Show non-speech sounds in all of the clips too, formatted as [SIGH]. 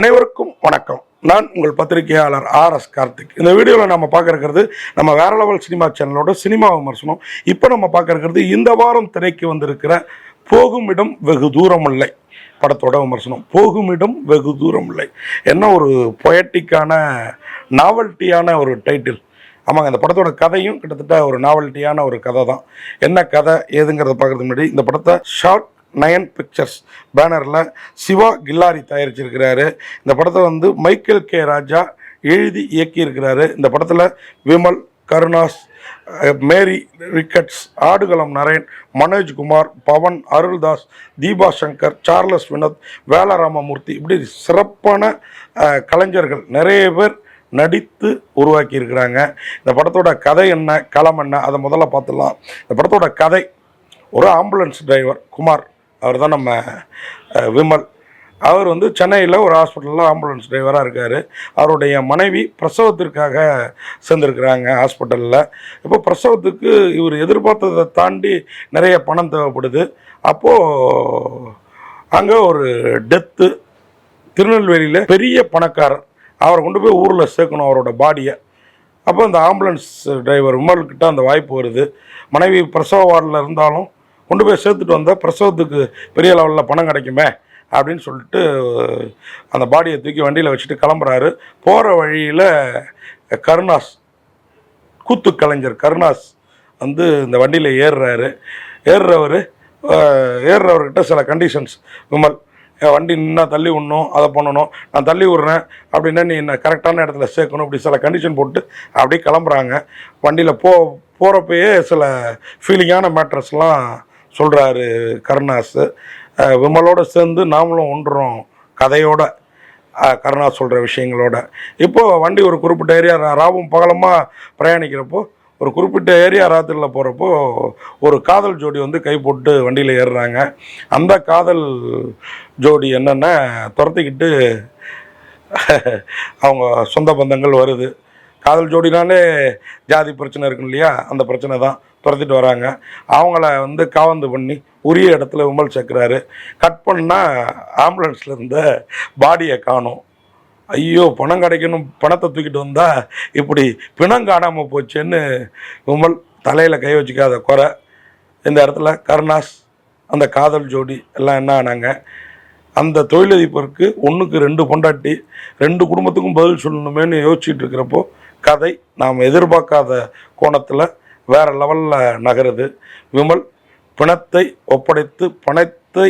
அனைவருக்கும் வணக்கம். நான் உங்கள் பத்திரிகையாளர் ஆர் எஸ் கார்த்திக். இந்த வீடியோவில் நம்ம பார்க்கறது நம்ம வேற லெவல் சினிமா சேனலோட சினிமா விமர்சனம். இப்போ நம்ம பார்க்கறது இந்த வாரம் திரைக்கு வந்திருக்கிற போகும் இடம் வெகு தூரம் இல்லை படத்தோட விமர்சனம். போகும் இடம் வெகு தூரம் இல்லை என்ன ஒரு பொயட்டிக்கான நாவல்ட்டியான ஒரு டைட்டில் ஆமாங்க இந்த படத்தோட கதையும் கிட்டத்தட்ட ஒரு நாவல்ட்டியான ஒரு கதை தான் என்ன கதை ஏதுங்கிறத பார்க்கறதுக்கு முன்னாடி இந்த படத்தை ஷார்ட் நயன் பிக்சர்ஸ் பேனரில் சிவா கில்லாரி தயாரிச்சிருக்கிறாரு. இந்த படத்தை வந்து மைக்கேல் கே ராஜா எழுதி இயக்கியிருக்கிறாரு. இந்த படத்தில் Vimal Karunas Mary Ricketts Aadukalam Naren Manojkumar Pavan Aruldas Deepa Shankar Charles Vinoth Velaramamoorthy இப்படி சிறப்பான கலைஞர்கள் நிறைய பேர் நடித்து உருவாக்கி இருக்கிறாங்க இந்த படத்தோட கதை என்ன களம் என்ன அதை முதல்ல பார்த்துடலாம். இந்த படத்தோட கதை ஒரு ஆம்புலன்ஸ் டிரைவர் குமார் அவர் தான் நம்ம விமல். அவர் வந்து சென்னையில் ஒரு ஹாஸ்பிட்டலில் ஆம்புலன்ஸ் டிரைவராக இருக்கார். அவருடைய மனைவி பிரசவத்திற்காக சேர்ந்துருக்குறாங்க ஹாஸ்பிட்டலில் இப்போ பிரசவத்துக்கு இவர் எதிர்பார்த்ததை தாண்டி நிறைய பணம் தேவைப்படுது. அப்போது அங்கே ஒரு டெத்து திருநெல்வேலியில் பெரிய பணக்காரர் அவரை கொண்டு போய் ஊரில் சேர்க்கணும் அவரோட பாடியை. அப்போ இந்த ஆம்புலன்ஸ் டிரைவர் விமல்கிட்ட அந்த வாய்ப்பு வருது. மனைவி பிரசவ வார்டில் இருந்தாலும் கொண்டு போய் சேர்த்துட்டு வந்தால் பிரசவத்துக்கு பெரிய லெவலில் பணம் கிடைக்குமே அப்படின்னு சொல்லிட்டு அந்த பாடியை தூக்கி வண்டியில் வச்சுட்டு கிளம்புறாரு. போகிற வழியில் கருணாஸ் கூத்து கலைஞர் கருணாஸ் வந்து இந்த வண்டியில் ஏறுறாரு. ஏறுறவர் ஏறுறவர்கிட்ட சில கண்டிஷன்ஸ் விமல் என் வண்டி நின்னா தள்ளி விடணும் அதை பண்ணணும். நான் தள்ளி விட்றேன். அப்படின்னா நீ என்ன கரெக்டான இடத்துல சேர்க்கணும். இப்படி சில கண்டிஷன் போட்டு அப்படியே கிளம்புறாங்க. வண்டியில் போ போகிறப்பயே சில ஃபீலிங்கான மேட்ரஸ்லாம் சொல்கிறாரு கருணாஸ். விமலோடு சேர்ந்து நாமளும் ஒன்றுறோம் கதையோட. அஹ் கருணாஸ் சொல்கிற விஷயங்களோட. இப்போது வண்டி ஒரு குறிப்பிட்ட ஏரியா ராவும் பகலமாக பிரயாணிக்கிறப்போ ஒரு குறிப்பிட்ட ஏரியா ராத்திரியில் போகிறப்போ ஒரு காதல் ஜோடி வந்து கை போட்டு வண்டியில் ஏறுறாங்க. அந்த காதல் ஜோடி என்னென்ன துரத்திக்கிட்டு [LAUGHS] அவங்க சொந்த பந்தங்கள் வருது. காதல் ஜோடினாலே ஜாதி பிரச்சனை இருக்கும் இல்லையா அந்த பிரச்சனை தான். துரத்திட்டு வராங்க. அவங்கள வந்து காவந்து பண்ணி உரிய இடத்துல விமல் சேர்க்குறாரு. கட் பண்ணால் ஆம்புலன்ஸில் இருந்த பாடியை காணும். ஐயோ பணம் கிடைக்கணும் பணத்தை தூக்கிட்டு வந்தால் இப்படி பிணம் காணாமல் போச்சுன்னு விமல் தலையில் கை வச்சுக்காத குறை. இந்த இடத்துல கருணாஸ் அந்த காதல் ஜோடி எல்லாம் என்ன ஆனாங்க? அந்த தொழிலதிபருக்கு ஒன்றுக்கு ரெண்டு பொண்டாட்டி ரெண்டு குடும்பத்துக்கும் பதில் சொல்லணுமேன்னு யோசிச்சுட்டு இருக்கிறப்போ கதை நாம் எதிர்பார்க்காத கோணத்தில் வேறு லெவலில் நகருது. விமல் பிணத்தை ஒப்படைத்து பணத்தை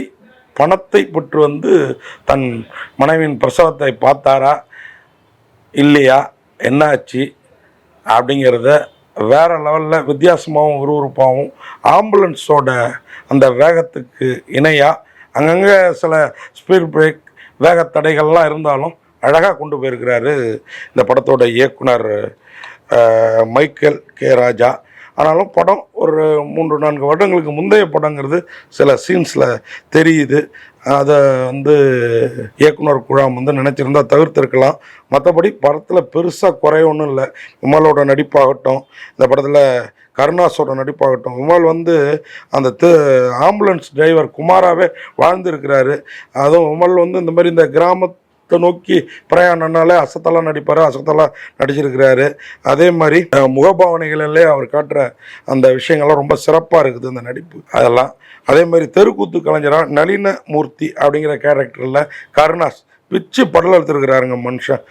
பணத்தை பெற்று வந்து தன் மனைவியின் பிரசவத்தை பார்த்தாரா இல்லையா என்னாச்சு அப்படிங்கிறத வேற லெவலில் வித்தியாசமாகவும் விறுவிறுப்பாகவும் ஆம்புலன்ஸோட அந்த வேகத்துக்கு இணையாக அங்கங்கே சில ஸ்பீட் பிரேக் வேக தடைகள்லாம் இருந்தாலும் அழகாக கொண்டு போயிருக்கிறாரு இந்த படத்தோட இயக்குனர் மைக்கேல் கே ராஜா. ஆனாலும் படம் ஒரு மூன்று நான்கு வருடங்களுக்கு முந்தைய படங்கிறது சில சீன்ஸில் தெரியுது. அதை வந்து இயக்குனர் குழாம் வந்து நினச்சிருந்தா தவிர்த்துருக்கலாம். மற்றபடி படத்தில் பெருசாக குறைய ஒன்றும் இல்லை. விமலோட நடிப்பாகட்டும் இந்த படத்தில் கருணாசோட நடிப்பாகட்டும் விமல் வந்து அந்த தி ஆம்புலன்ஸ் டிரைவர் குமாராகவே வாழ்ந்துருக்கிறாரு. அதுவும் விமல் வந்து இந்த மாதிரி இந்த கிராமத்து நோக்கி பிரயாணம்னாலே அசத்தெல்லாம் நடிப்பார் அசத்தெல்லாம் நடிச்சிருக்கிறாரு. அதே மாதிரி முகபாவனைகளிலே அவர் காட்டுற அந்த விஷயங்கள்லாம் ரொம்ப சிறப்பாக இருக்குது அந்த நடிப்பு. அதெல்லாம். அதே மாதிரி தெருக்கூத்து கலைஞராக நளின மூர்த்தி அப்படிங்கிற கேரக்டரில் கருணாஸ். பிச்சு படல எடுத்துருக்கிறாருங்க மனுஷன்.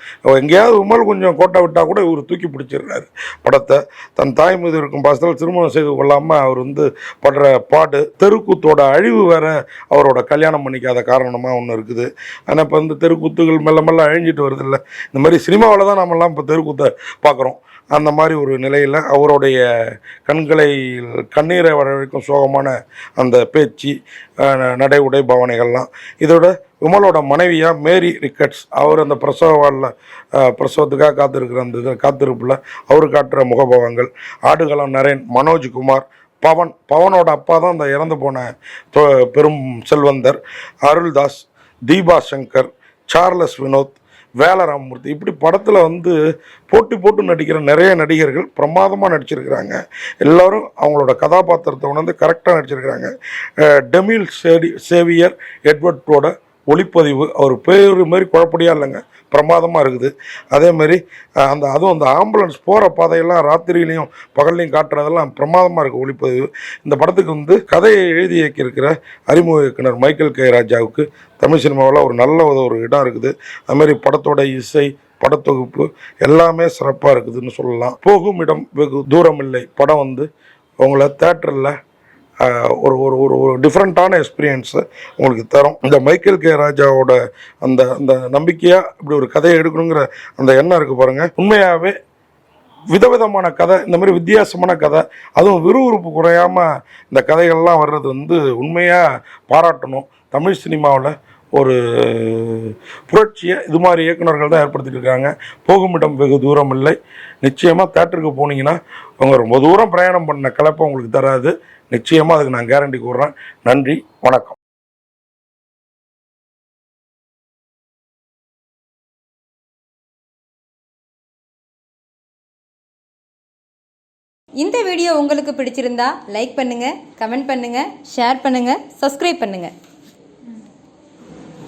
எங்கேயாவது விமல் கொஞ்சம் கோட்டை விட்டால் கூட இவர் தூக்கி பிடிச்சிடுறாரு படத்தை தன் தாய் மீது இருக்கும் பாசத்தில் திருமணம் செய்து கொள்ளாமல் அவர் வந்து படுற பாடு தெருக்கூத்தோட அழிவு வேற அவரோட கல்யாணம் பண்ணிக்காத காரணமாக ஒன்று இருக்குது. ஆனால் இப்போ இந்த தெருக்கூத்துகள் மெல்ல மெல்ல அழிஞ்சிட்டு வருது இல்லை. இந்த மாதிரி சினிமாவில் தான் நம்மலாம் இப்போ தெருக்கூத்தை பார்க்குறோம் அந்த மாதிரி ஒரு நிலையில் அவருடைய கண்களை கண்ணீரை வரவழைக்கும் சோகமான அந்த பேச்சு நடை உடை பாவனைகள்லாம். இதோட விமலோட மனைவியாக மேரி ரிக்கட்ஸ் அவர் அந்த பிரசவ பிரசவத்துக்காக காத்திருக்கிற அந்த இது காத்திருப்பில் அவர் காட்டுற முகபாவங்கள். ஆடுகளம் நரேன் மனோஜ்குமார் பவன் பவனோட அப்பா தான் அந்த இறந்து போன பெரும் செல்வந்தர். அருள்தாஸ் தீபா சங்கர் சார்லஸ் வினோத் வேலராமமூர்த்தி. இப்படி படத்தில் வந்து போட்டி போட்டு நடிக்கிற நிறைய நடிகர்கள் பிரமாதமாக நடிச்சிருக்கிறாங்க. எல்லோரும் அவங்களோட கதாபாத்திரத்தை உணர்ந்து கரெக்டாக நடிச்சிருக்கிறாங்க. டெமில் சேடி சேவியர் எட்வர்டோட ஒளிப்பதிவு அவர் பேர் மாதிரி குழப்படியாக இல்லைங்க. பிரமாதமாக இருக்குது. அதே மாதிரி அந்த அதுவும் அந்த ஆம்புலன்ஸ் போகிற பாதையெல்லாம் ராத்திரியிலையும் பகல்லையும் காட்டுறதெல்லாம் பிரமாதமாக இருக்குது ஒளிப்பதிவு. இந்த படத்துக்கு வந்து கதையை எழுதி இயக்கியிருக்கிற அறிமுக இயக்குனர் மைக்கேல் கே. ராஜாவுக்கு தமிழ் சினிமாவில் ஒரு நல்ல ஒரு- இடம் இருக்குது. அது மாதிரி படத்தோட இசை படத்தொகுப்பு எல்லாமே சிறப்பாக இருக்குதுன்னு சொல்லலாம். போகும் இடம் வெகு தூரம் இல்லை படம் வந்து உங்களை தேட்டரில் ஒரு ஒரு ஒரு ஒரு டிஃப்ரெண்ட்டான எக்ஸ்பீரியன்ஸு உங்களுக்கு தரும். இந்த மைக்கேல் கே ராஜாவோட அந்த அந்த நம்பிக்கையாக இப்படி ஒரு கதையை எடுக்கணுங்கிற அந்த எண்ணம் இருக்குது பாருங்கள் உண்மையாகவே விதவிதமான கதை இந்த மாதிரி வித்தியாசமான கதை அதுவும் விறுவிறுப்பு குறையாமல் இந்த கதைகள்லாம் வர்றது வந்து உண்மையாக பாராட்டணும். தமிழ் சினிமாவில் ஒரு புரட்சியை இது மாதிரி இயக்குநர்கள் தான் ஏற்படுத்திட்டு இருக்காங்க. போகும் இடம் வெகு தூரம் இல்லை. நிச்சயமாக தேட்டருக்கு போனீங்கன்னா அவங்க ரொம்ப தூரம் பிரயாணம் பண்ண கலப்பை உங்களுக்கு தராது. நிச்சயமாக அதுக்கு நான் கேரண்டி கூறுறேன். நன்றி வணக்கம். இந்த வீடியோ உங்களுக்கு பிடிச்சிருந்தா லைக் பண்ணுங்க கமெண்ட் பண்ணுங்க ஷேர் பண்ணுங்கள் சப்ஸ்கிரைப் பண்ணுங்கள்